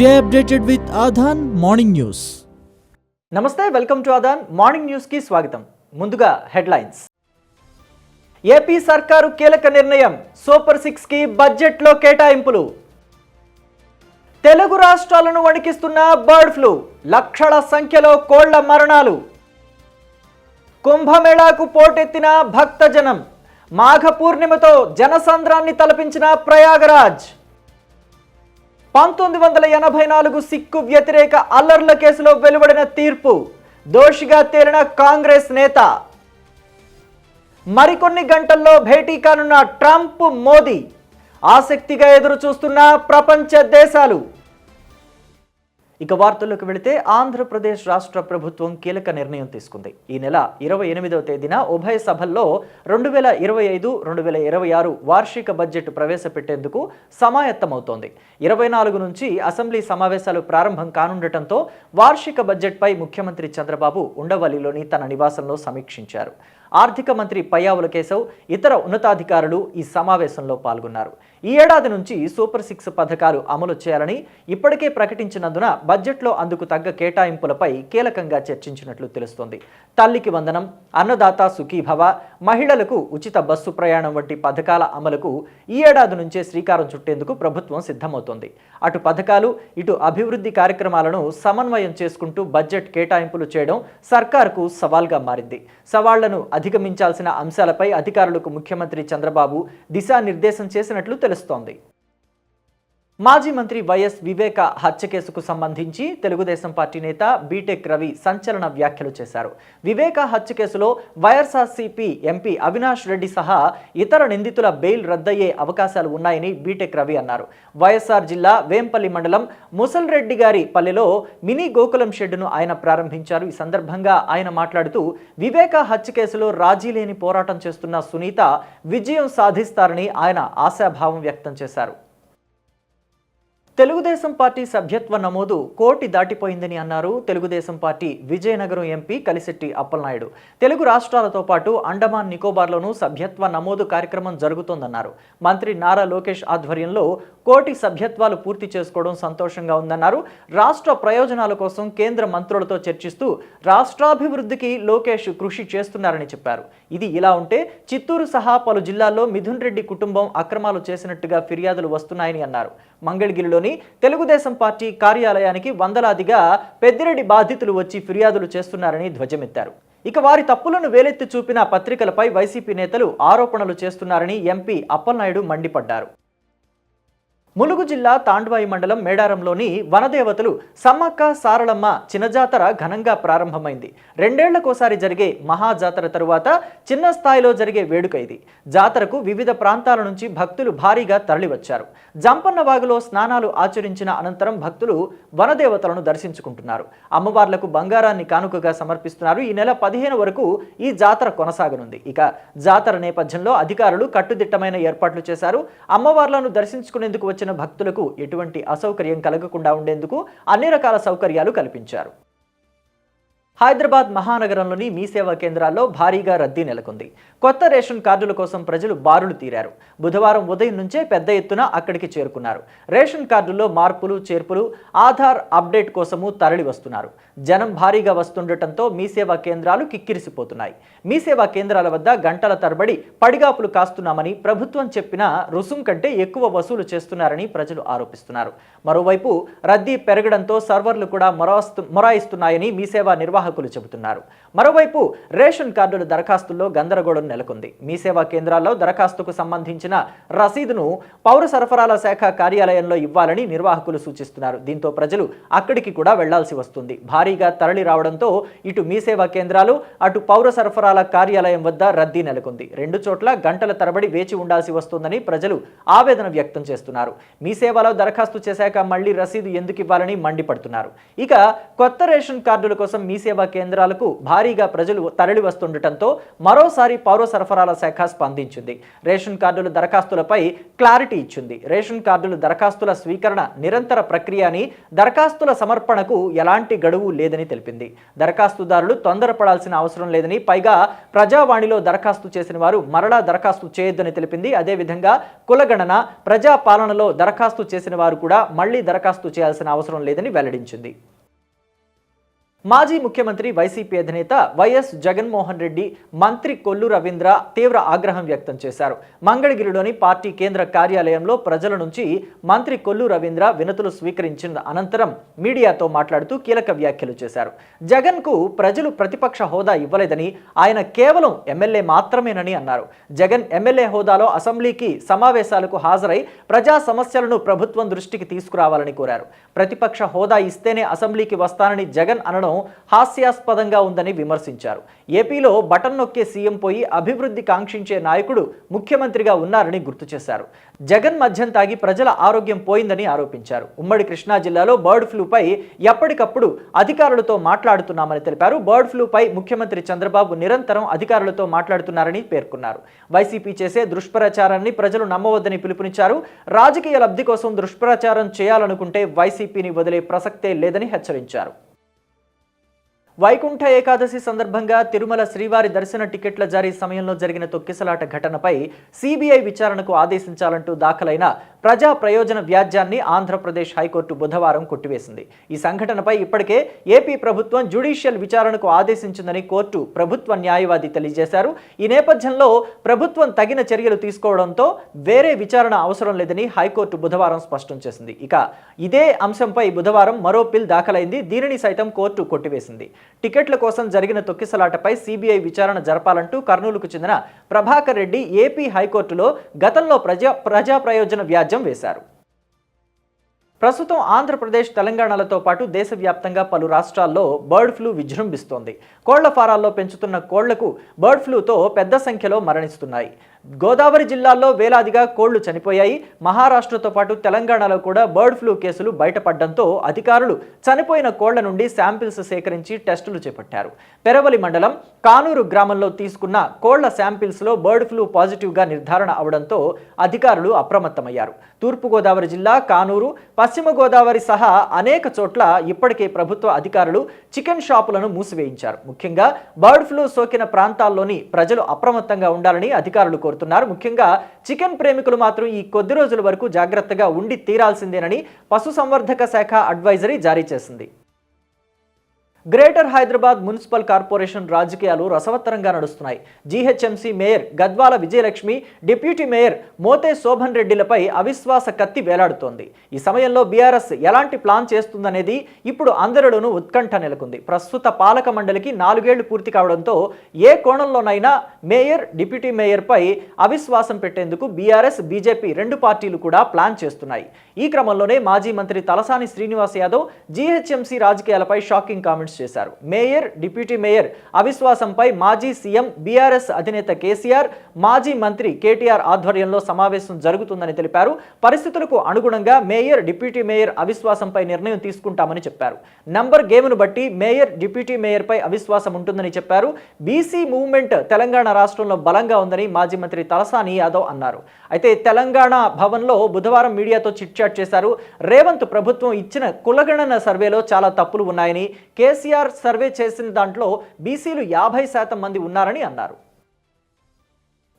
Stay updated with Aadhan morning news నమస్తే welcome to Aadhan morning న్యూస్కి స్వాగతం. ముందుగా హెడ్లైన్స్. ఏపీ సర్కారు కీలక నిర్ణయం సూపర్ సిక్స్కి బడ్జెట్లో కేటాయింపులు. తెలుగు రాష్ట్రాలను వణికిస్తున్న బర్డ్ ఫ్లూ లక్షల సంఖ్యలో కోళ్ళ మరణాలు. కుంభమేళాకు పోటెత్తిన భక్తజనం మాఘ పూర్ణిమతో జనసంద్రాన్ని తలపించిన ప్రయాగరాజ్. పంతొమ్మిది వందల ఎనభై నాలుగు సిక్కు వ్యతిరేక అల్లర్ల కేసులో వెలువడిన తీర్పు. దోషిగా తేలిన కాంగ్రెస్ నేత. మరికొన్ని గంటల్లో భేటీ కానున్న ట్రంప్ మోదీ. ఆసక్తిగా ఎదురు చూస్తున్న ప్రపంచ దేశాలు. ఇక వార్తల్లోకి వెళితే ఆంధ్రప్రదేశ్ రాష్ట్ర ప్రభుత్వం కీలక నిర్ణయం తీసుకుంది. ఈ నెల ఇరవై ఎనిమిదవ తేదీన ఉభయ సభల్లో రెండు వేల ఇరవై ఐదు రెండు వేల ఇరవై ఆరు వార్షిక బడ్జెట్ ప్రవేశపెట్టేందుకు సమాయత్తమవుతోంది. ఇరవై నాలుగు నుంచి అసెంబ్లీ సమావేశాలు ప్రారంభం కానుండటంతో వార్షిక బడ్జెట్పై ముఖ్యమంత్రి చంద్రబాబు ఉండవల్లిలోని తన నివాసంలో సమీక్షించారు. ఆర్థిక మంత్రి పయ్యావుల కేశవ్ ఇతర ఉన్నతాధికారులు ఈ సమావేశంలో పాల్గొన్నారు. ఈ ఏడాది నుంచి సూపర్ సిక్స్ పథకాలు అమలు చేయాలని ఇప్పటికే ప్రకటించినందున బడ్జెట్లో అందుకు తగ్గ కేటాయింపులపై కీలకంగా చర్చించినట్లు తెలుస్తోంది. తల్లికి వందనం అన్నదాత సుఖీభవ మహిళలకు ఉచిత బస్సు ప్రయాణం వంటి పథకాల అమలుకు ఈ ఏడాది నుంచే శ్రీకారం చుట్టేందుకు ప్రభుత్వం సిద్ధమవుతోంది. అటు పథకాలు ఇటు అభివృద్ధి కార్యక్రమాలను సమన్వయం చేసుకుంటూ బడ్జెట్ కేటాయింపులు చేయడం సర్కార్కు సవాల్గా మారింది. సవాళ్ళను అధిగమించాల్సిన అంశాలపై అధికారులకు ముఖ్యమంత్రి చంద్రబాబు దిశానిర్దేశం చేసినట్లు తెలుస్తోంది. మాజీ మంత్రి వైఎస్ వివేక హత్య కేసుకు సంబంధించి తెలుగుదేశం పార్టీ నేత బీటెక్ రవి సంచలన వ్యాఖ్యలు చేశారు. వివేక హత్య కేసులో వైఎస్ఆర్సీపీ ఎంపీ అవినాష్ రెడ్డి సహా ఇతర నిందితుల బెయిల్ రద్దయ్యే అవకాశాలు ఉన్నాయని బీటెక్ రవి అన్నారు. వైఎస్ఆర్ జిల్లా వేంపల్లి మండలం ముసల్రెడ్డి గారి పల్లెలో మినీ గోకులం షెడ్డును ఆయన ప్రారంభించారు. ఈ సందర్భంగా ఆయన మాట్లాడుతూ వివేక హత్య కేసులో రాజీ లేని పోరాటం చేస్తున్న సునీత విజయం సాధిస్తారని ఆయన ఆశాభావం వ్యక్తం చేశారు. తెలుగుదేశం పార్టీ సభ్యత్వ నమోదు కోటి దాటిపోయిందని అన్నారు తెలుగుదేశం పార్టీ విజయనగరం ఎంపీ కలిశెట్టి అప్పలనాయుడు. తెలుగు రాష్ట్రాలతో పాటు అండమాన్ నికోబార్లోనూ సభ్యత్వ నమోదు కార్యక్రమం జరుగుతోందన్నారు. మంత్రి నారా లోకేష్ ఆధ్వర్యంలో కోటి సభ్యత్వాలు పూర్తి చేసుకోవడం సంతోషంగా ఉందన్నారు. రాష్ట్ర ప్రయోజనాల కోసం కేంద్ర మంత్రులతో చర్చిస్తూ రాష్ట్రాభివృద్ధికి లోకేష్ కృషి చేస్తున్నారని చెప్పారు. ఇది ఇలా ఉంటే చిత్తూరు సహా పలు జిల్లాల్లో మిథున్ రెడ్డి కుటుంబం అక్రమాలు చేసినట్టుగా ఫిర్యాదులు వస్తున్నాయని అన్నారు. మంగళగిరిలోని తెలుగుదేశం పార్టీ కార్యాలయానికి వందలాదిగా పెద్దిరెడ్డి బాధితులు వచ్చి ఫిర్యాదులు చేస్తున్నారని ధ్వజమెత్తారు. ఇక వారి తప్పులను వేలెత్తి చూపిన పత్రికలపై వైసీపీ నేతలు ఆరోపణలు చేస్తున్నారని ఎంపీ అప్పలనాయుడు మండిపడ్డారు. ములుగు జిల్లా తాండ్వాయి మండలం మేడారంలోని వనదేవతలు సమ్మక్క సారళమ్మ చిన్నజాతర ఘనంగా ప్రారంభమైంది. రెండేళ్ళకోసారి జరిగే మహాజాతర తరువాత చిన్న స్థాయిలో జరిగే వేడుక ఇది. జాతరకు వివిధ ప్రాంతాల నుంచి భక్తులు భారీగా తరలివచ్చారు. జంపన్నవాగులో స్నానాలు ఆచరించిన అనంతరం భక్తులు వనదేవతలను దర్శించుకుంటున్నారు. అమ్మవార్లకు బంగారాన్ని కానుకగా సమర్పిస్తున్నారు. ఈ నెల పదిహేను వరకు ఈ జాతర కొనసాగనుంది. ఇక జాతర నేపథ్యంలో అధికారులు కట్టుదిట్టమైన ఏర్పాట్లు చేశారు. అమ్మవార్లను దర్శించుకునేందుకు వచ్చిన భక్తులకు ఎటువంటి అసౌకర్యం కలగకుండా ఉండేందుకు అన్ని రకాల సౌకర్యాలు కల్పించారు. హైదరాబాద్ మహానగరంలోని మీ సేవా కేంద్రాల్లో భారీగా రద్దీ నెలకొంది. కొత్త రేషన్ కార్డుల కోసం ప్రజలు బారులు తీరారు. బుధవారం ఉదయం నుంచే పెద్ద ఎత్తున అక్కడికి చేరుకున్నారు. రేషన్ కార్డుల్లో మార్పులు చేర్పులు ఆధార్ అప్డేట్ కోసము తరలి వస్తున్నారు. జనం భారీగా వస్తుండటంతో మీ సేవా కేంద్రాలు కిక్కిరిసిపోతున్నాయి. మీ సేవా కేంద్రాల వద్ద గంటల తరబడి పడిగాపులు కాస్తున్నామని ప్రభుత్వం చెప్పిన రుసుం కంటే ఎక్కువ వసూలు చేస్తున్నారని ప్రజలు ఆరోపిస్తున్నారు. మరోవైపు రద్దీ పెరగడంతో సర్వర్లు కూడా మొరాయిస్తున్నాయని మీ సేవా నిర్వాహకులు చెబుతున్నారు. మరోవైపు రేషన్ కార్డుల దరఖాస్తుల్లో గందరగోళం నెలకొంది. మీ సేవా కేంద్రాల్లో దరఖాస్తుకు సంబంధించిన రసీదును పౌర సరఫరాల శాఖ కార్యాలయంలో ఇవ్వాలని నిర్వాహకులు సూచిస్తున్నారు. దీంతో ప్రజలు అక్కడికి కూడా వెళ్ళాల్సి వస్తుంది. భారీగా తరలి రావడంతో ఇటు మీ సేవా కేంద్రాలు అటు పౌర సరఫరాల కార్యాలయం వద్ద రద్దీ నెలకొంది. రెండు చోట్ల గంటల తరబడి వేచి ఉండాల్సి వస్తుందని ప్రజలు ఆవేదన వ్యక్తం చేస్తున్నారు. మీ సేవలో దరఖాస్తు చేశాక మళ్ళీ రసీదు ఎందుకు ఇవ్వాలని మండిపడుతున్నారు. ఇక కొత్త రేషన్ కార్డుల కోసం మీ సేవా కేంద్రాలకు భారీగా ప్రజలు తరలి వస్తుండటంతో మరోసారి పౌర సరఫరాల శాఖ స్పందించింది. రేషన్ కార్డుల దరఖాస్తులపై క్లారిటీ ఇచ్చింది. రేషన్ కార్డుల దరఖాస్తుల స్వీకరణ నిరంతర ప్రక్రియ అని దరఖాస్తుల సమర్పణకు ఎలాంటి గడువు లేదని తెలిపింది. దరఖాస్తుదారులు తొందరపడాల్సిన అవసరం లేదని పైగా ప్రజావాణిలో దరఖాస్తు చేసిన వారు మరలా దరఖాస్తు చేయొద్దని తెలిపింది. అదేవిధంగా కులగణన ప్రజా పాలనలో దరఖాస్తు చేసిన వారు కూడా మళ్ళీ దరఖాస్తు చేయాల్సిన అవసరం లేదని వెల్లడించింది. మాజీ ముఖ్యమంత్రి వైసీపీ అధినేత వైఎస్ జగన్మోహన్ రెడ్డి మంత్రి కొల్లు రవీంద్ర తీవ్ర ఆగ్రహం వ్యక్తం చేశారు. మంగళగిరిలోని పార్టీ కేంద్ర కార్యాలయంలో ప్రజల నుంచి మంత్రి కొల్లు రవీంద్ర వినతులు స్వీకరించిన అనంతరం మీడియాతో మాట్లాడుతూ కీలక వ్యాఖ్యలు చేశారు. జగన్కు ప్రజలు ప్రతిపక్ష హోదా ఇవ్వలేదని ఆయన కేవలం ఎమ్మెల్యే మాత్రమేనని అన్నారు. జగన్ ఎమ్మెల్యే హోదాలో అసెంబ్లీకి సమావేశాలకు హాజరై ప్రజా సమస్యలను ప్రభుత్వం దృష్టికి తీసుకురావాలని కోరారు. ప్రతిపక్ష హోదా ఇస్తేనే అసెంబ్లీకి వస్తానని జగన్ అనడం హాస్యాస్పదంగా ఉందని విమర్శించారు. ఏపీలో బటన్ నొక్కే సీఎం పోయి అభివృద్ధి కాంక్షించే నాయకుడు ముఖ్యమంత్రిగా ఉన్నారని గుర్తు చేశారు. జగన్ మద్యం తాగి ప్రజల ఆరోగ్యం పోయిందని ఆరోపించారు. ఉమ్మడి కృష్ణా జిల్లాలో బర్డ్ ఫ్లూపై ఎప్పటికప్పుడు అధికారులతో మాట్లాడుతున్నామని తెలిపారు. బర్డ్ ఫ్లూపై ముఖ్యమంత్రి చంద్రబాబు నిరంతరం అధికారులతో మాట్లాడుతున్నారని పేర్కొన్నారు. వైసీపీ చేసే దుష్ప్రచారాన్ని ప్రజలు నమ్మవద్దని పిలుపునిచ్చారు. రాజకీయ లబ్ధి కోసం దుష్ప్రచారం చేయాలనుకుంటే వైసీపీని వదిలే ప్రసక్తే లేదని హెచ్చరించారు. వైకుంఠ ఏకాదశి సందర్భంగా తిరుమల శ్రీవారి దర్శన టికెట్ల జారీ సమయంలో జరిగిన తొక్కిసలాట ఘటనపై సిబిఐ విచారణకు ఆదేశించాలంటూ దాఖలైన ప్రజా ప్రయోజన వ్యాజ్యాన్ని ఆంధ్రప్రదేశ్ హైకోర్టు బుధవారం కొట్టివేసింది. ఈ సంఘటనపై ఇప్పటికే ఏపీ ప్రభుత్వం జ్యుడిషియల్ విచారణకు ఆదేశించిందని కోర్టు ప్రభుత్వ న్యాయవాది తెలియజేశారు. ఈ నేపథ్యంలో ప్రభుత్వం తగిన చర్యలు తీసుకోవడంతో వేరే విచారణ అవసరం లేదని హైకోర్టు బుధవారం స్పష్టం చేసింది. ఇక ఇదే అంశంపై బుధవారం మరో పిల్ దాఖలైంది. దీనిని సైతం కోర్టు కొట్టివేసింది. టికెట్ల కోసం జరిగిన తొక్కిసలాటపై సిబిఐ విచారణ జరపాలంటూ కర్నూలుకు చెందిన ప్రభాకర్ రెడ్డి ఏపీ హైకోర్టులో గతంలో ప్రజా ప్రజా ప్రయోజన వ్యాజ్యం వేశారు. ప్రస్తుతం ఆంధ్రప్రదేశ్ తెలంగాణలతో పాటు దేశవ్యాప్తంగా పలు రాష్ట్రాల్లో బర్డ్ ఫ్లూ విజృంభిస్తోంది. కోళ్ళ ఫారాల్లో పెంచుతున్న కోళ్ళకు బర్డ్ ఫ్లూతో పెద్ద సంఖ్యలో మరణిస్తున్నాయి. గోదావరి జిల్లాల్లో వేలాదిగా కోళ్ళు చనిపోయాయి. మహారాష్ట్రతో పాటు తెలంగాణలో కూడా బర్డ్ ఫ్లూ కేసులు బయటపడడంతో అధికారులు చనిపోయిన కోళ్ళ నుండి శాంపిల్స్ సేకరించి టెస్టులు చేపట్టారు. పెరవలి మండలం కానూరు గ్రామంలో తీసుకున్న కోళ్ళ శాంపిల్స్లో బర్డ్ ఫ్లూ పాజిటివ్గా నిర్ధారణ అవడంతో అధికారులు అప్రమత్తమయ్యారు. తూర్పుగోదావరి జిల్లా కానూరు పశ్చిమ గోదావరి సహా అనేక చోట్ల ఇప్పటికే ప్రభుత్వ అధికారులు చికెన్ షాపులను మూసివేయించారు. ముఖ్యంగా బర్డ్ ఫ్లూ సోకిన ప్రాంతాల్లోని ప్రజలు అప్రమత్తంగా ఉండాలని అధికారులు కోరుతున్నారు. ముఖ్యంగా చికెన్ ప్రేమికులు మాత్రం ఈ కొద్ది రోజుల వరకు జాగ్రత్తగా ఉండి తీరాల్సిందేనని పశుసంవర్ధక శాఖ అడ్వైజరీ జారీ చేసింది. గ్రేటర్ హైదరాబాద్ మున్సిపల్ కార్పొరేషన్ రాజకీయాలు రసవత్తరంగా నడుస్తున్నాయి. GHMC mayor Gadwal Vijayalakshmi deputy mayor Mothe Shobhan రెడ్డిలపై అవిశ్వాస కత్తి వేలాడుతోంది. ఈ సమయంలో బీఆర్ఎస్ ఎలాంటి ప్లాన్ చేస్తుందనేది ఇప్పుడు అందరిలోనూ ఉత్కంఠ నెలకొంది. ప్రస్తుత పాలక మండలికి నాలుగేళ్ళు పూర్తి కావడంతో ఏ కోణంలోనైనా మేయర్ డిప్యూటీ మేయర్పై అవిశ్వాసం పెట్టేందుకు బీఆర్ఎస్ బీజేపీ రెండు పార్టీలు కూడా ప్లాన్ చేస్తున్నాయి. ఈ క్రమంలోనే మాజీ మంత్రి తలసాని శ్రీనివాస్ యాదవ్ జీహెచ్ఎంసీ రాజకీయాలపై షాకింగ్ కామెంట్స్ చేశారు. మేయర్ డిప్యూటీ మేయర్ అవిశ్వాసంపై మాజీ సీఎం బీఆర్ఎస్ అధినేత కేసీఆర్ మాజీ మంత్రి కేటీఆర్ ఆధ్వర్యంలో సమావేశం జరుగుతుందని తెలిపారు. పరిస్థితులకు అనుగుణంగా మేయర్ డిప్యూటీ మేయర్ అవిశ్వాసంపై నిర్ణయం తీసుకుంటామని చెప్పారు. నంబర్ గేమ్ను బట్టి మేయర్ డిప్యూటీ మేయర్పై అవిశ్వాసం ఉంటుందని చెప్పారు. బీసీ మూవ్మెంట్ తెలంగాణ రాష్ట్రంలో బలంగా ఉందని మాజీ మంత్రి తలసాని యాదవ్ అన్నారు. అయితే తెలంగాణ భవన్లో బుధవారం మీడియాతో చిట్చాట్ చేశారు. రేవంత్ ప్రభుత్వం ఇచ్చిన కులగణన సర్వేలో చాలా తప్పులు ఉన్నాయని కేసీఆర్ సర్వే చేసిన దాంట్లో బీసీలు యాభై శాతం మంది ఉన్నారని అన్నారు.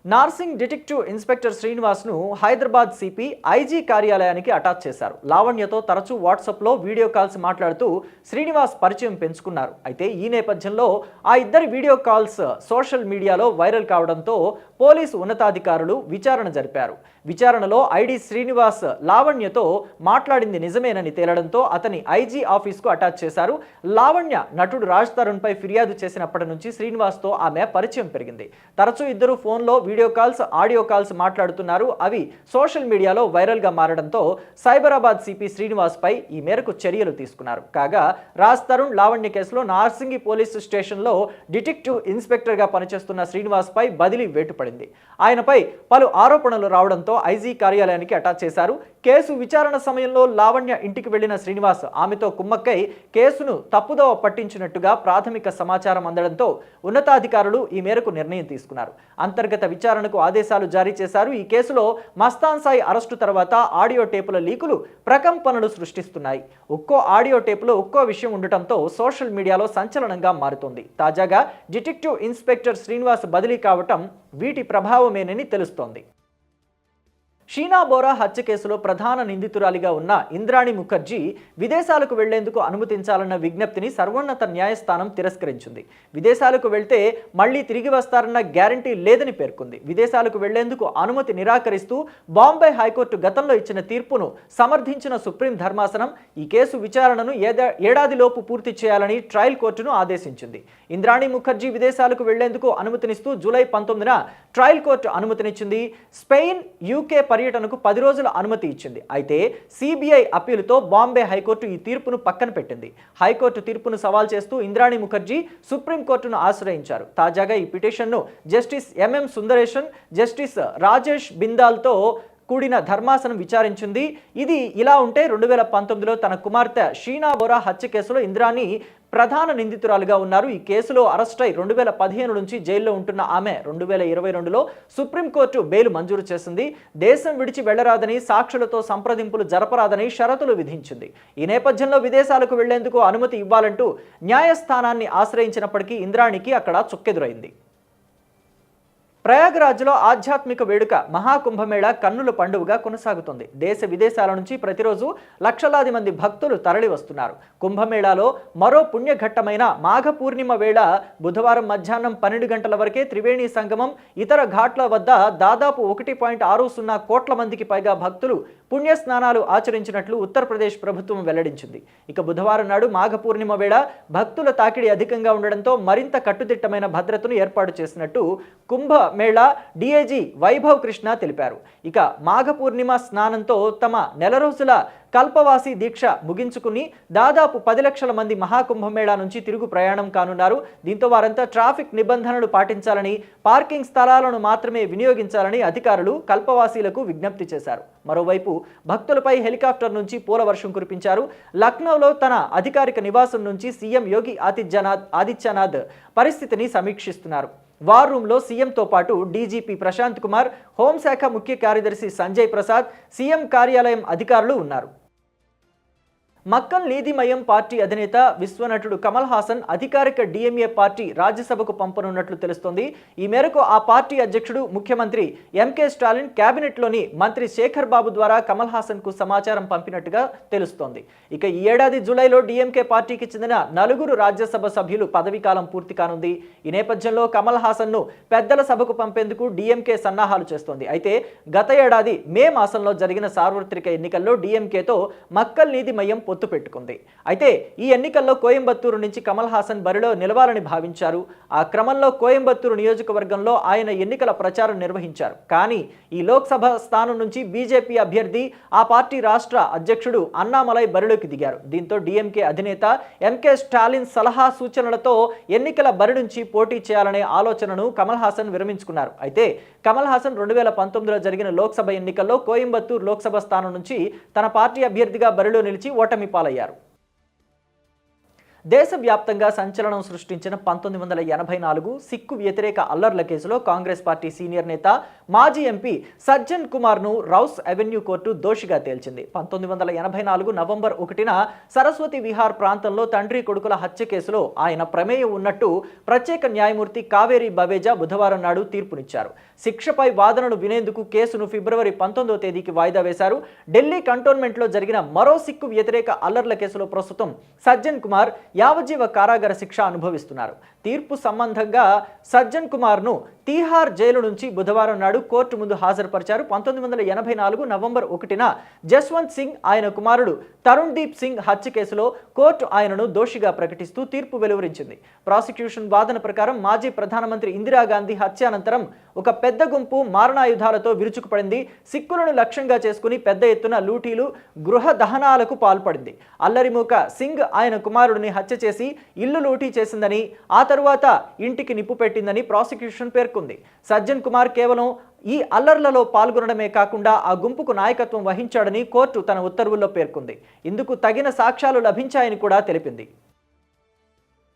నార్సింగ్ డిటెక్టివ్ ఇన్స్పెక్టర్ శ్రీనివాస్ను హైదరాబాద్ సిపి ఐజీ కార్యాలయానికి అటాచ్ చేశారు. లావణ్యతో తరచూ వాట్సాప్లో వీడియో కాల్స్ మాట్లాడుతూ శ్రీనివాస్ పరిచయం పెంచుకున్నారు. అయితే ఈ నేపథ్యంలో ఆ ఇద్దరి వీడియో కాల్స్ సోషల్ మీడియాలో వైరల్ కావడంతో పోలీసు ఉన్నతాధికారులు విచారణ జరిపారు. విచారణలో ఐడి శ్రీనివాస్ లావణ్యతో మాట్లాడింది నిజమేనని తేలడంతో అతని ఐజీ ఆఫీస్కు అటాచ్ చేశారు. లావణ్య నటుడు రాజ్ తరుణ్పై ఫిర్యాదు చేసినప్పటి నుంచి శ్రీనివాస్తో ఆమె పరిచయం పెరిగింది. తరచూ ఇద్దరు ఫోన్లో వీడియో కాల్స్ ఆడియో కాల్స్ మాట్లాడుతున్నారు. అవి సోషల్ మీడియాలో వైరల్గా మారడంతో సైబరాబాద్ సిపి శ్రీనివాస్పై ఈ మేరకు చర్యలు తీసుకున్నారు. కాగా రాజ్ తరుణ్ లావణ్య కేసులో నార్సింగి పోలీసు స్టేషన్లో డిటెక్టివ్ ఇన్స్పెక్టర్గా పనిచేస్తున్న శ్రీనివాస్పై బదిలీ వేటుపడింది. ఆయనపై పలు ఆరోపణలు రావడంతో ఐజీ కార్యాలయానికి అటాచ్ చేశారు. కేసు విచారణ సమయంలో లావణ్య ఇంటికి వెళ్ళిన శ్రీనివాస్ ఆమెతో కుమ్మక్కై కేసును తప్పుదోవ పట్టించినట్టుగా ప్రాథమిక సమాచారం అందడంతో ఉన్నతాధికారులు ఈ మేరకు నిర్ణయం తీసుకున్నారు. అంతర్గత విచారణకు ఆదేశాలు జారీ చేశారు. ఈ కేసులో మస్తాన్ సాయి అరెస్టు తర్వాత ఆడియో టేపుల లీకులు ప్రకంపనలు సృష్టిస్తున్నాయి. ఒక్కో ఆడియో టేపులో ఒక్కో విషయం ఉండటంతో సోషల్ మీడియాలో సంచలనంగా మారుతుంది. తాజాగా డిటెక్టివ్ ఇన్స్పెక్టర్ శ్రీనివాస్ బదిలీ కావటం వీటి ప్రభావమేనని తెలుస్తోంది. షీనా బోరా హత్య కేసులో ప్రధాన నిందితురాలిగా ఉన్న ఇంద్రాణి ముఖర్జీ విదేశాలకు వెళ్ళేందుకు అనుమతించాలన్న విజ్ఞప్తిని సర్వోన్నత న్యాయస్థానం తిరస్కరించింది. విదేశాలకు వెళ్తే మళ్ళీ తిరిగి వస్తారన్న గ్యారంటీ లేదని పేర్కొంది. విదేశాలకు వెళ్ళేందుకు అనుమతి నిరాకరిస్తూ బాంబే హైకోర్టు గతంలో ఇచ్చిన తీర్పును సమర్థించిన సుప్రీం ధర్మాసనం ఈ కేసు విచారణను ఏడాదిలోపు పూర్తి చేయాలని ట్రయల్ కోర్టును ఆదేశించింది. ఇంద్రాణి ముఖర్జీ విదేశాలకు వెళ్ళేందుకు అనుమతినిస్తూ జూలై పంతొమ్మిదిన ట్రయల్ కోర్టు అనుమతినిచ్చింది. స్పెయిన్ యూకే పర్యటనకు పది రోజుల అనుమతి ఇచ్చింది. అయితే సిబిఐ అప్పీలుతో బాంబే హైకోర్టు ఈ తీర్పును పక్కన పెట్టింది. హైకోర్టు తీర్పును సవాల్ చేస్తూ ఇంద్రాణి ముఖర్జీ సుప్రీంకోర్టును ఆశ్రయించారు. తాజాగా ఈ పిటిషన్ను justice MM Sundaresan justice Rajesh బిందాల్తో కూడిన ధర్మాసనం విచారించింది. ఇది ఇలా ఉంటే రెండు వేల పంతొమ్మిదిలో తన కుమార్తె షీనా బోరా హత్య కేసులో ఇంద్రాని ప్రధాన నిందితురాలుగా ఉన్నారు. ఈ కేసులో అరెస్ట్ అయి రెండు వేల పదిహేను నుంచి జైల్లో ఉంటున్న ఆమె రెండు వేల ఇరవై రెండులో సుప్రీంకోర్టు బెయిల్ మంజూరు చేసింది. దేశం విడిచి వెళ్ళరాదని సాక్షులతో సంప్రదింపులు జరపరాదని షరతులు విధించింది. ఈ నేపథ్యంలో విదేశాలకు వెళ్ళేందుకు అనుమతి ఇవ్వాలంటూ న్యాయస్థానాన్ని ఆశ్రయించినప్పటికీ ఇంద్రాణికి అక్కడ చుక్కెదురైంది. ప్రయాగ్రాజ్లో ఆధ్యాత్మిక వేడుక మహాకుంభమేళ కన్నుల పండుగగా కొనసాగుతుంది. దేశ విదేశాల నుంచి ప్రతిరోజు లక్షలాది మంది భక్తులు తరలి వస్తున్నారు. కుంభమేళాలో మరో పుణ్యఘట్టమైన మాఘ పూర్ణిమ వేళ బుధవారం మధ్యాహ్నం పన్నెండు గంటల వరకే త్రివేణి సంగమం ఇతర ఘాట్ల వద్ద దాదాపు ఒకటి పాయింట్ ఆరు సున్నా కోట్ల మందికి పైగా భక్తులు పుణ్య స్నానాలు ఆచరించినట్లు ఉత్తరప్రదేశ్ ప్రభుత్వం వెల్లడించింది. ఇక బుధవారం నాడు మాఘ పూర్ణిమ వేళ భక్తుల తాకిడి అధికంగా ఉండడంతో మరింత కట్టుదిట్టమైన భద్రతను ఏర్పాటు చేసినట్టు కుంభ మేళ డిఐజీ వైభవ్ కృష్ణ తెలిపారు. ఇక మాఘ పూర్ణిమ స్నానంతో తమ నెల రోజుల కల్పవాసి దీక్ష ముగించుకుని దాదాపు పది లక్షల మంది మహాకుంభమేళా నుంచి తిరుగు ప్రయాణం కానున్నారు. దీంతో వారంతా ట్రాఫిక్ నిబంధనలు పాటించాలని పార్కింగ్ స్థలాలను మాత్రమే వినియోగించాలని అధికారులు కల్పవాసీలకు విజ్ఞప్తి చేశారు. మరోవైపు భక్తులపై హెలికాప్టర్ నుంచి పూలవర్షం కురిపించారు. లక్నోలో తన అధికారిక నివాసం నుంచి సీఎం యోగి ఆదిత్యనాథ్ ఆదిత్యనాథ్ పరిస్థితిని సమీక్షిస్తున్నారు. వార్ రూమ్లో సీఎంతో పాటు డీజీపీ ప్రశాంత్ కుమార్ హోంశాఖ ముఖ్య కార్యదర్శి సంజయ్ ప్రసాద్ సీఎం కార్యాలయం అధికారులు ఉన్నారు. మక్కల్ నీతిమయం పార్టీ అధినేత విశ్వనటుడు కమల్ హాసన్ అధికారిక డిఎంఏ పార్టీ రాజ్యసభకు పంపనున్నట్లు తెలుస్తోంది. ఈ మేరకు ఆ పార్టీ అధ్యక్షుడు ముఖ్యమంత్రి ఎంకే స్టాలిన్ కేబినెట్లోని మంత్రి శేఖర్ బాబు ద్వారా కమల్ హాసన్కు సమాచారం పంపినట్టుగా తెలుస్తోంది. ఇక ఈ ఏడాది జూలైలో డిఎంకే పార్టీకి చెందిన నలుగురు రాజ్యసభ సభ్యులు పదవీకాలం పూర్తి కానుంది. ఈ నేపథ్యంలో కమల్ హాసన్ను పెద్దల సభకు పంపేందుకు డిఎంకే సన్నాహాలు చేస్తోంది. అయితే గత ఏడాది మే మాసంలో జరిగిన సార్వత్రిక ఎన్నికల్లో డిఎంకేతో మక్కల్ నీతిమయం పొత్తు పెట్టుకుంది. అయితే ఈ ఎన్నికల్లో కోయంబత్తూరు నుంచి కమల్ హాసన్ బరిలో నిలవాలని భావించారు. ఆ క్రమంలో కోయంబత్తూరు నియోజకవర్గంలో ఆయన ఎన్నికల ప్రచారం నిర్వహించారు. కానీ ఈ లోక్సభ స్థానం నుంచి బీజేపీ అభ్యర్థి ఆ పార్టీ రాష్ట్ర అధ్యక్షుడు అన్నామలై బరిలోకి దిగారు. దీంతో డిఎంకే అధినేత ఎంకే స్టాలిన్ సలహా సూచనలతో ఎన్నికల బరి నుంచి పోటీ చేయాలనే ఆలోచనను కమల్ హాసన్ విరమించుకున్నారు. అయితే కమల్ హాసన్ రెండు వేల పంతొమ్మిదిలో జరిగిన లోక్సభ ఎన్నికల్లో కోయంబత్తూర్ లోక్సభ స్థానం నుంచి తన పార్టీ అభ్యర్థిగా బరిలో నిలిచి ఓటమి పాలయ్యారు. దేశవ్యాప్తంగా సంచలనం సృష్టించిన పంతొమ్మిది వందల ఎనభై నాలుగు సిక్కు వ్యతిరేక అల్లర్ల కేసులో కాంగ్రెస్ పార్టీ సీనియర్ నేత మాజీ ఎంపీ సజ్జన్ కుమార్ను రౌస్ అవెన్యూ కోర్టు దోషిగా తేల్చింది. పంతొమ్మిది వందల ఎనభై నాలుగు నవంబర్ ఒకటిన సరస్వతి విహార్ ప్రాంతంలో తండ్రి కొడుకుల హత్య కేసులో ఆయన ప్రమేయం ఉన్నట్టు ప్రత్యేక న్యాయమూర్తి కావేరి బవేజా బుధవారం నాడు తీర్పునిచ్చారు. శిక్షపై వాదనలు వినేందుకు కేసును ఫిబ్రవరి పంతొమ్మిదో తేదీకి వాయిదా వేశారు. ఢిల్లీ కంటోన్మెంట్లో జరిగిన మరో సిక్కు వ్యతిరేక అల్లర్ల కేసులో ప్రస్తుతం సజ్జన్ కుమార్ యావజ్జీవ కారాగార శిక్ష అనుభవిస్తున్నారు. తీర్పు సంబంధంగా సజ్జన్ కుమార్ను తీహార్ జైలు నుంచి బుధవారం నాడు కోర్టు ముందు హాజరుపరిచారు. పంతొమ్మిది వందల ఎనభై నాలుగు నవంబర్ ఒకటిన జస్వంత్ సింగ్ ఆయన కుమారుడు తరుణ్ దీప్ సింగ్ హత్య కేసులో కోర్టు ఆయనను దోషిగా ప్రకటిస్తూ తీర్పు వెలువరించింది. ప్రాసిక్యూషన్ వాదన ప్రకారం మాజీ ప్రధానమంత్రి ఇందిరాగాంధీ హత్యానంతరం ఒక పెద్ద గుంపు మారణాయుధాలతో విరుచుకుపడింది. సిక్కులను లక్ష్యంగా చేసుకుని పెద్ద ఎత్తున లూటీలు గృహ దహనాలకు పాల్పడింది. అల్లరిమూక సింగ్ ఆయన కుమారుడిని హత్య చేసి ఇల్లు లూటీ చేసిందని ఆ తరువాత ఇంటికి నిప్పు పెట్టిందని ప్రాసిక్యూషన్ పేర్కొంది సజ్జన్ కుమార్ కేవలం ఈ అల్లర్లలో పాల్గొనడమే కాకుండా ఆ గుంపుకు నాయకత్వం వహించాడని కోర్టు తన ఉత్తర్వుల్లో పేర్కొంది. ఇందుకు తగిన సాక్ష్యాలు లభించాయని కూడా తెలిపింది.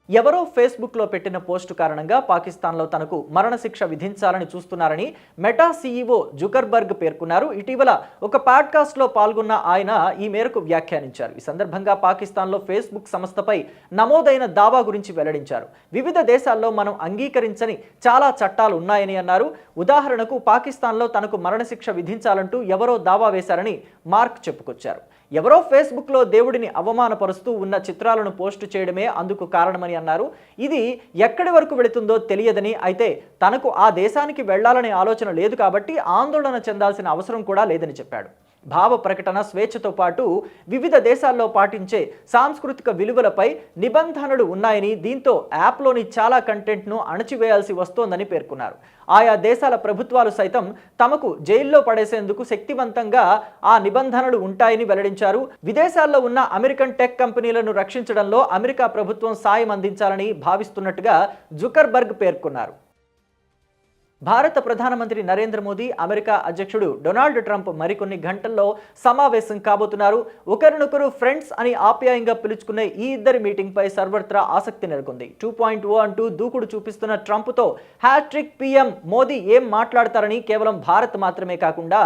ఎవరో ఫేస్బుక్లో పెట్టిన పోస్టు కారణంగా పాకిస్తాన్లో తనకు మరణశిక్ష విధించాలని చూస్తున్నారని మెటా సీఈఓ జుకర్బర్గ్ పేర్కొన్నారు. ఇటీవల ఒక పాడ్కాస్ట్లో పాల్గొన్న ఆయన ఈ మేరకు వ్యాఖ్యానించారు. ఈ సందర్భంగా పాకిస్తాన్లో ఫేస్బుక్ సంస్థపై నమోదైన దావా గురించి వెల్లడించారు. వివిధ దేశాల్లో మనం అంగీకరించని చాలా చట్టాలు ఉన్నాయని అన్నారు. ఉదాహరణకు పాకిస్తాన్లో తనకు మరణశిక్ష విధించాలంటూ ఎవరో దావా వేశారని మార్క్ చెప్పుకొచ్చారు. ఎవరో ఫేస్బుక్లో దేవుడిని అవమానపరుస్తూ ఉన్న చిత్రాలను పోస్టు చేయడమే అందుకు కారణమని అన్నారు. ఇది ఎక్కడి వరకు వెళుతుందో తెలియదని అయితే తనకు ఆ దేశానికి వెళ్ళాలనే ఆలోచన లేదు కాబట్టి ఆందోళన చెందాల్సిన అవసరం కూడా లేదని చెప్పాడు. భావ ప్రకటన స్వేచ్ఛతో పాటు వివిధ దేశాల్లో పాటించే సాంస్కృతిక విలువలపై నిబంధనలు ఉన్నాయని దీంతో యాప్లోని చాలా కంటెంట్ను అణచివేయాల్సి వస్తోందని పేర్కొన్నారు. ఆయా దేశాల ప్రభుత్వాలు సైతం తమకు జైల్లో పడేసేందుకు శక్తివంతంగా ఆ నిబంధనలు ఉంటాయని వెల్లడించారు. విదేశాల్లో ఉన్న అమెరికన్ టెక్ కంపెనీలను రక్షించడంలో అమెరికా ప్రభుత్వం సాయం అందించాలని భావిస్తున్నట్టుగా జుకర్బర్గ్ పేర్కొన్నారు. భారత ప్రధానమంత్రి నరేంద్ర మోదీ అమెరికా అధ్యక్షుడు డొనాల్డ్ ట్రంప్ మరికొన్ని గంటల్లో సమావేశం కాబోతున్నారు. ఒకరినొకరు ఫ్రెండ్స్ అని ఆప్యాయంగా పిలుచుకునే ఈ ఇద్దరి మీటింగ్పై సర్వత్రా ఆసక్తి నెలకొంది. టూ పాయింట్ ఓ అంటూ దూకుడు చూపిస్తున్న ట్రంప్తో హ్యాట్రిక్ పీఎం మోదీ ఏం మాట్లాడతారని కేవలం భారత్ మాత్రమే కాకుండా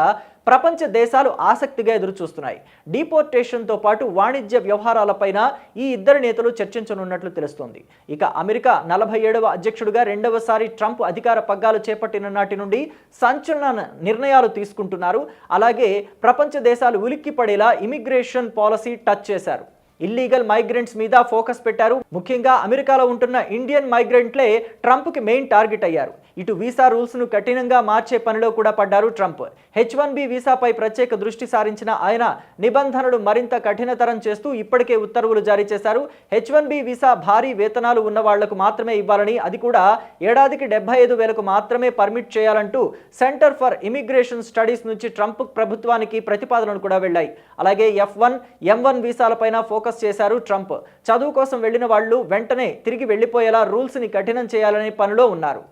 ప్రపంచ దేశాలు ఆసక్తిగా ఎదురు చూస్తున్నాయి డీపోర్టేషన్తో పాటు వాణిజ్య వ్యవహారాలపైన ఈ ఇద్దరు నేతలు చర్చించనున్నట్లు తెలుస్తోంది. ఇక అమెరికా నలభై ఏడవ అధ్యక్షుడిగా రెండవసారి ట్రంప్ అధికార పగ్గాలు చేపట్టిన నాటి నుండి సంచలన నిర్ణయాలు తీసుకుంటున్నారు. అలాగే ప్రపంచ దేశాలు ఉలిక్కి పడేలా ఇమిగ్రేషన్ పాలసీ టచ్ చేశారు. ఇల్లీగల్ మైగ్రెంట్స్ మీద ఫోకస్ పెట్టారు. ముఖ్యంగా అమెరికాలో ఉంటున్న ఇండియన్ మైగ్రెంట్లే ట్రంప్కి మెయిన్ టార్గెట్ అయ్యారు. ఇటు వీసా రూల్స్ను కఠినంగా మార్చే పనిలో కూడా పడ్డారు ట్రంప్. హెచ్ వన్ బి వీసాపై ప్రత్యేక దృష్టి సారించిన ఆయన నిబంధనలు మరింత కఠినతరం చేస్తూ ఇప్పటికే ఉత్తర్వులు జారీ చేశారు. హెచ్ వన్ బి వీసా భారీ వేతనాలు ఉన్న వాళ్ళకు మాత్రమే ఇవ్వాలని అది కూడా ఏడాదికి డెబ్బై ఐదు వేలకు మాత్రమే పర్మిట్ చేయాలంటూ సెంటర్ ఫర్ ఇమిగ్రేషన్ స్టడీస్ నుంచి ట్రంప్ ప్రభుత్వానికి ప్రతిపాదనలు కూడా వెళ్ళాయి. అలాగే ఎఫ్ వన్ ఎం వన్ వీసాలపైన ఫోకస్ చేశారు ట్రంప్. చదువు కోసం వెళ్ళిన వాళ్ళు వెంటనే తిరిగి వెళ్ళిపోయేలా రూల్స్ని కఠినం చేయాలనే పనిలో ఉన్నారు.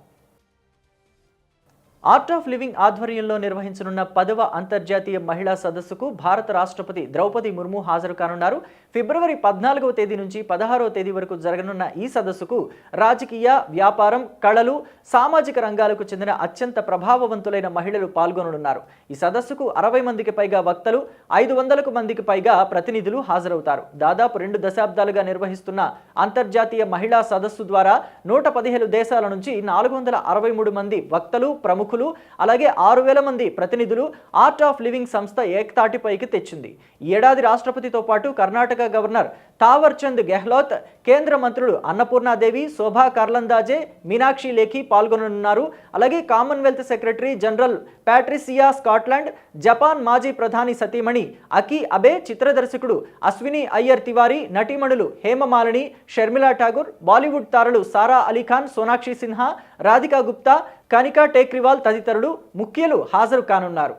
ఆర్ట్ ఆఫ్ లివింగ్ ఆధ్వర్యంలో నిర్వహించనున్న పదవ అంతర్జాతీయ మహిళా సదస్సుకు భారత రాష్ట్రపతి ద్రౌపది ముర్ము హాజరు కానున్నారు. ఫిబ్రవరి పద్నాలుగవ తేదీ నుంచి పదహారవ తేదీ వరకు జరగనున్న ఈ సదస్సుకు రాజకీయ వ్యాపారం కళలు సామాజిక రంగాలకు చెందిన అత్యంత ప్రభావవంతులైన మహిళలు పాల్గొననున్నారు. ఈ సదస్సుకు అరవై మందికి పైగా వక్తలు ఐదు వందలకు మందికి పైగా ప్రతినిధులు హాజరవుతారు. దాదాపు రెండు దశాబ్దాలుగా నిర్వహిస్తున్న అంతర్జాతీయ మహిళా సదస్సు ద్వారా నూట పదిహేను దేశాల నుంచి నాలుగు వందల అరవై మూడు మంది వక్తలు ప్రముఖులు అలాగే ఆరు వేల మంది ప్రతినిధులు ఆర్ట్ ఆఫ్ లివింగ్ సంస్థ ఏకతాటిపైకి తెచ్చింది. ఈ ఏడాది రాష్ట్రపతితో పాటు కర్ణాటక గవర్నర్ తావర్ చంద్ గెహ్లోత్ కేంద్ర మంత్రులు అన్నపూర్ణాదేవి శోభా కర్లందాజే మీనాక్షి లేఖి పాల్గొననున్నారు. అలాగే Commonwealth secretary general Patricia Scotland Japan మాజీ ప్రధాని సతీమణి అకీ అబే చిత్రదర్శకుడు అశ్విని అయ్యర్ తివారీ నటీమణులు హేమమాలిని షర్మిలా ఠాగూర్ బాలీవుడ్ తారలు సారా అలీఖాన్ సోనాక్షి సిన్హా రాధికా గుప్తా కనికా టేక్రివాల్ తదితరులు ముఖ్యులు హాజరు కానున్నారు.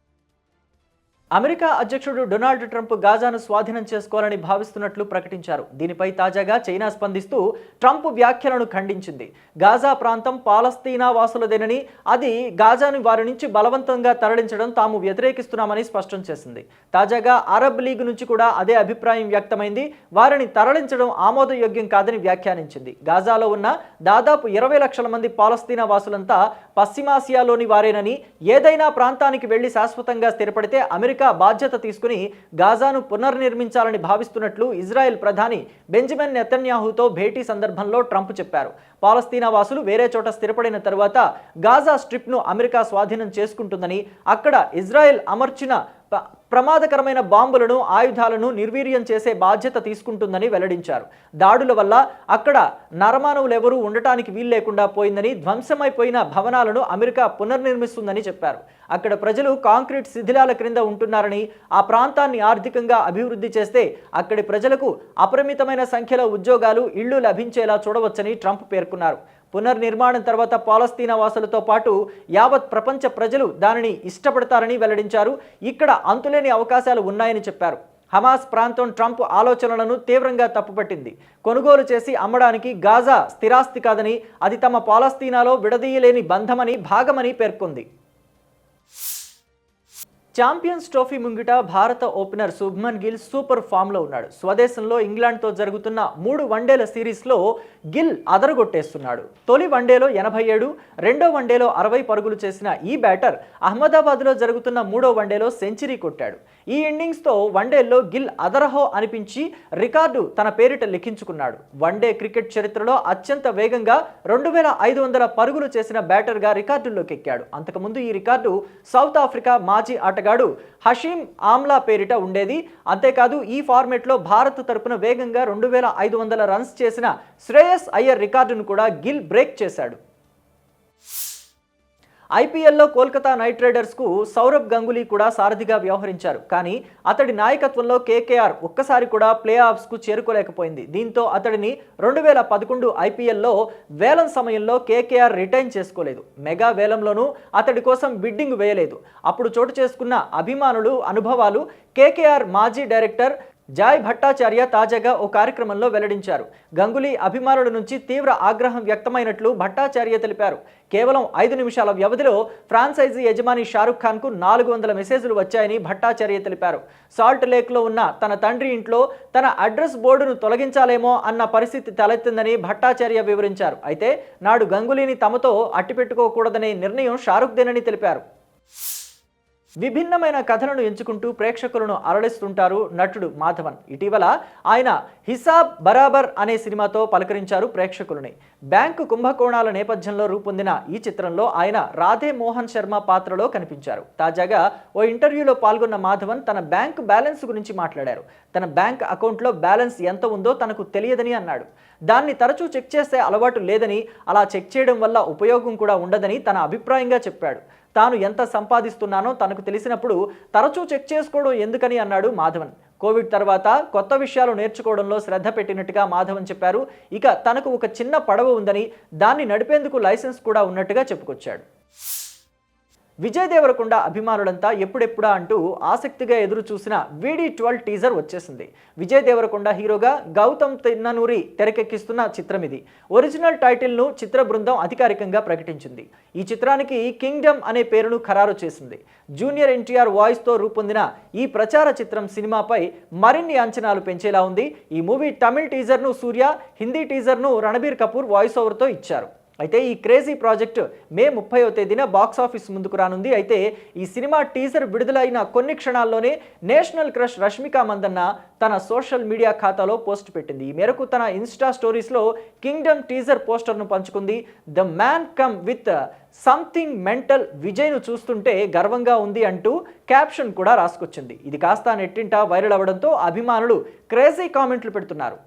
అమెరికా అధ్యక్షుడు డొనాల్డ్ ట్రంప్ గాజాను స్వాధీనం చేసుకోవాలని భావిస్తున్నట్లు ప్రకటించారు. దీనిపై తాజాగా చైనా స్పందిస్తూ ట్రంప్ వ్యాఖ్యలను ఖండించింది. గాజా ప్రాంతం పాలస్తీనా వాసులదేనని అది గాజాను వారి నుంచి బలవంతంగా తరలించడం తాము వ్యతిరేకిస్తున్నామని స్పష్టం చేసింది. తాజాగా అరబ్ లీగ్ నుంచి కూడా అదే అభిప్రాయం వ్యక్తమైంది. వారిని తరలించడం ఆమోదయోగ్యం కాదని వ్యాఖ్యానించింది. గాజాలో ఉన్న దాదాపు ఇరవై లక్షల మంది పాలస్తీనా వాసులంతా పశ్చిమాసియాలోని వారేనని ఏదైనా ప్రాంతానికి వెళ్ళి శాశ్వతంగా స్థిరపడితే అమెరికా బాధ్యత తీసుకుని గాజాను పునర్నిర్మించాలని భావిస్తున్నట్లు ఇజ్రాయెల్ ప్రధాని బెంజమిన్ నెతన్యాహుతో భేటీ సందర్భంలో ట్రంప్ చెప్పారు. పాలస్తీనా వాసులు వేరే చోట స్థిరపడిన తర్వాత గాజా స్ట్రిప్ను అమెరికా స్వాధీనం చేసుకుంటుందని అక్కడ ఇజ్రాయెల్ అమర్చిన ప- ప్రమాదకరమైన బాంబులను ఆయుధాలను నిర్వీర్యం చేసే బాధ్యత తీసుకుంటుందని వెల్లడించారు. దాడుల వల్ల అక్కడ నరమానవులెవరూ ఉండటానికి వీలు లేకుండా పోయిందని ధ్వంసమైపోయిన భవనాలను అమెరికా పునర్నిర్మిస్తుందని చెప్పారు. అక్కడ ప్రజలు కాంక్రీట్ శిథిలాల క్రింద ఉంటున్నారని ఆ ప్రాంతాన్ని ఆర్థికంగా అభివృద్ధి చేస్తే అక్కడి ప్రజలకు అపరిమితమైన సంఖ్యలో ఉద్యోగాలు ఇళ్ళు లభించేలా చూడవచ్చని ట్రంప్ పేర్కొన్నారు. పునర్నిర్మాణం తర్వాత పాలస్తీనా వాసులతో పాటు యావత్ ప్రపంచ ప్రజలు దానిని ఇష్టపడతారని వెల్లడించారు. ఇక్కడ అంతులేని అవకాశాలు ఉన్నాయని చెప్పారు. హమాస్ ప్రాంతం ట్రంప్ ఆలోచనలను తీవ్రంగా తప్పుపట్టింది. కొనుగోలు చేసి అమ్మడానికి గాజా స్థిరాస్తి కాదని అది తమ పాలస్తీనాలో విడదీయలేని బంధమని భాగమని పేర్కొంది. ఛాంపియన్స్ ట్రోఫీ ముంగిట భారత ఓపెనర్ శుభ్మన్ గిల్ సూపర్ ఫామ్లో ఉన్నాడు. స్వదేశంలో ఇంగ్లాండ్తో జరుగుతున్న మూడు వన్డేల సిరీస్లో గిల్ అదరగొట్టేస్తున్నాడు. తొలి వన్డేలో ఎనభై ఏడు రెండో వన్డేలో అరవై పరుగులు చేసిన ఈ బ్యాటర్ అహ్మదాబాద్లో జరుగుతున్న మూడో వన్డేలో సెంచరీ కొట్టాడు. ఈ ఇన్నింగ్స్తో వన్డేల్లో గిల్ అదరహో అనిపించి రికార్డు తన పేరిట లిఖించుకున్నాడు. వన్డే క్రికెట్ చరిత్రలో అత్యంత వేగంగా రెండు వేల ఐదు వందల పరుగులు చేసిన బ్యాటర్గా రికార్డుల్లోకి ఎక్కాడు అంతకుముందు ఈ రికార్డు సౌత్ ఆఫ్రికా మాజీ ఆటగా ఆటగాడు హషీం ఆమ్లా పేరిట ఉండేది. అంతేకాదు ఈ ఫార్మెట్లో భారత్ తరపున వేగంగా రెండు వేల ఐదు వందల రన్స్ చేసిన శ్రేయస్ అయ్యర్ రికార్డును కూడా గిల్ బ్రేక్ చేశాడు. ఐపీఎల్లో కోల్కతా నైట్ రైడర్స్కు సౌరభ్ గంగులీ కూడా సారథిగా వ్యవహరించారు. కానీ అతడి నాయకత్వంలో కేకేఆర్ ఒక్కసారి కూడా ప్లే ఆఫ్స్కు చేరుకోలేకపోయింది. దీంతో అతడిని రెండు వేల పదకొండు ఐపీఎల్లో వేలం సమయంలో కేకేఆర్ రిటైన్ చేసుకోలేదు. మెగా వేలంలోనూ అతడి కోసం బిడ్డింగ్ వేయలేదు. అప్పుడు చోటు చేసుకున్న అభిమానులు అనుభవాలు కేకేఆర్ మాజీ డైరెక్టర్ జాయ్ భట్టాచార్య తాజాగా ఓ కార్యక్రమంలో వెల్లడించారు. గంగులీ అభిమానుల నుంచి తీవ్ర ఆగ్రహం వ్యక్తమైనట్లు భట్టాచార్య తెలిపారు. కేవలం ఐదు నిమిషాల వ్యవధిలో ఫ్రాన్సైజీ యజమాని షారుఖ్ ఖాన్కు నాలుగు వందల మెసేజ్లు వచ్చాయని భట్టాచార్య తెలిపారు. సాల్ట్ లేక్లో ఉన్న తన తండ్రి ఇంట్లో తన అడ్రస్ బోర్డును తొలగించాలేమో అన్న పరిస్థితి తలెత్తిందని భట్టాచార్య వివరించారు. అయితే నాడు గంగులీని తమతో అట్టిపెట్టుకోకూడదనే నిర్ణయం షారుఖ్దేనని తెలిపారు. విభిన్నమైన కథలను ఎంచుకుంటూ ప్రేక్షకులను అరడిస్తుంటారు నటుడు మాధవన్. ఇటీవల ఆయన హిసాబ్ బరాబర్ అనే సినిమాతో పలకరించారు ప్రేక్షకులని. బ్యాంకు కుంభకోణాల నేపథ్యంలో రూపొందిన ఈ చిత్రంలో ఆయన రాధే మోహన్ శర్మ పాత్రలో కనిపించారు. తాజాగా ఓ ఇంటర్వ్యూలో పాల్గొన్న మాధవన్ తన బ్యాంకు బ్యాలెన్స్ గురించి మాట్లాడారు. తన బ్యాంక్ అకౌంట్లో బ్యాలెన్స్ ఎంత ఉందో తనకు తెలియదని అన్నాడు. దాన్ని తరచూ చెక్ చేసే అలవాటు లేదని అలా చెక్ చేయడం వల్ల ఉపయోగం కూడా ఉండదని తన అభిప్రాయంగా చెప్పాడు. తాను ఎంత సంపాదిస్తున్నానో తనకు తెలిసినప్పుడు తరచూ చెక్ చేసుకోవడం ఎందుకని అన్నాడు మాధవన్. కోవిడ్ తర్వాత కొత్త విషయాలు నేర్చుకోవడంలో శ్రద్ధ పెట్టినట్టుగా మాధవన్ చెప్పారు. ఇక తనకు ఒక చిన్న పడవ ఉందని దాన్ని నడిపేందుకు లైసెన్స్ కూడా ఉన్నట్టుగా చెప్పుకొచ్చాడు. విజయ్ దేవరకొండ అభిమానులంతా ఎప్పుడెప్పుడా అంటూ ఆసక్తిగా ఎదురు చూసిన వీడి ట్వెల్వ్ టీజర్ వచ్చేసింది. విజయ్ దేవరకొండ హీరోగా గౌతమ్ తిన్ననూరి తెరకెక్కిస్తున్న చిత్రం ఇది ఒరిజినల్ టైటిల్ను చిత్ర బృందం అధికారికంగా ప్రకటించింది. ఈ చిత్రానికి కింగ్డమ్ అనే పేరును ఖరారు చేసింది. జూనియర్ ఎన్టీఆర్ వాయిస్తో రూపొందిన ఈ ప్రచార చిత్రం సినిమాపై మరిన్ని అంచనాలు పెంచేలా ఉంది. ఈ మూవీ తమిళ్ టీజర్ను సూర్య హిందీ టీజర్ను రణబీర్ కపూర్ వాయిస్ ఓవర్తో ఇచ్చారు. అయితే ఈ క్రేజీ ప్రాజెక్ట్ మే ముప్పైవ తేదీన బాక్స్ ఆఫీస్ ముందుకు రానుంది. అయితే ఈ సినిమా టీజర్ విడుదలైన కొన్ని క్షణాల్లోనే నేషనల్ క్రష్ రష్మిక మందన్న తన సోషల్ మీడియా ఖాతాలో పోస్ట్ పెట్టింది. ఈ మేరకు తన ఇన్స్టా స్టోరీస్లో కింగ్డమ్ టీజర్ పోస్టర్ను పంచుకుంది. The man come with something mental విజయ్ను చూస్తుంటే గర్వంగా ఉంది అంటూ క్యాప్షన్ కూడా రాసుకొచ్చింది. ఇది కాస్త నెట్టింట వైరల్ అవ్వడంతో అభిమానులు క్రేజీ కామెంట్లు పెడుతున్నారు.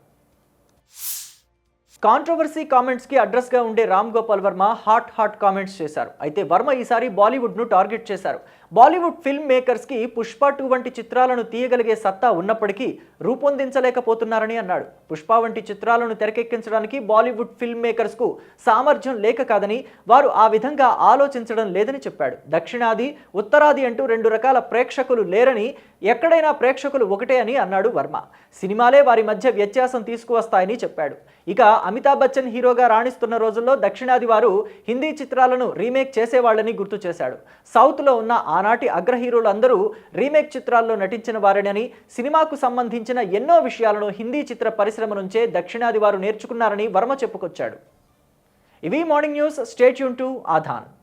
కాంట్రవర్సీ కామెంట్స్కి అడ్రస్గా ఉండే Ram Gopal Varma hot hot comments చేశారు. అయితే వర్మ ఈసారి బాలీవుడ్ను టార్గెట్ చేశారు. బాలీవుడ్ ఫిల్మ్ మేకర్స్కి పుష్ప టూ వంటి చిత్రాలను తీయగలిగే సత్తా ఉన్నప్పటికీ రూపొందించలేకపోతున్నారని అన్నాడు. పుష్ప వంటి చిత్రాలను తెరకెక్కించడానికి బాలీవుడ్ ఫిల్మ్ మేకర్స్కు సామర్థ్యం లేక కాదని వారు ఆ విధంగా ఆలోచించడం లేదని చెప్పాడు. దక్షిణాది ఉత్తరాది అంటూ రెండు రకాల ప్రేక్షకులు లేరని ఎక్కడైనా ప్రేక్షకులు ఒకటే అని అన్నాడు వర్మ. సినిమాలే వారి మధ్య వ్యత్యాసం తీసుకువస్తాయని చెప్పాడు. ఇక అమితాబ్ బచ్చన్ హీరోగా రాణిస్తున్న రోజుల్లో దక్షిణాది వారు హిందీ చిత్రాలను రీమేక్ చేసేవాళ్ళని గుర్తు చేశాడు. సౌత్లో ఉన్న ఆనాటి అగ్ర హీరోలందరూ రీమేక్ చిత్రాల్లో నటించిన వారేనని సినిమాకు సంబంధించిన ఎన్నో విషయాలను హిందీ చిత్ర పరిశ్రమ నుంచే దక్షిణాది వారు నేర్చుకున్నారని వర్మ చెప్పుకొచ్చాడు. ఇవి మార్నింగ్ న్యూస్ స్టేట్ యూన్ టు ఆధాన్.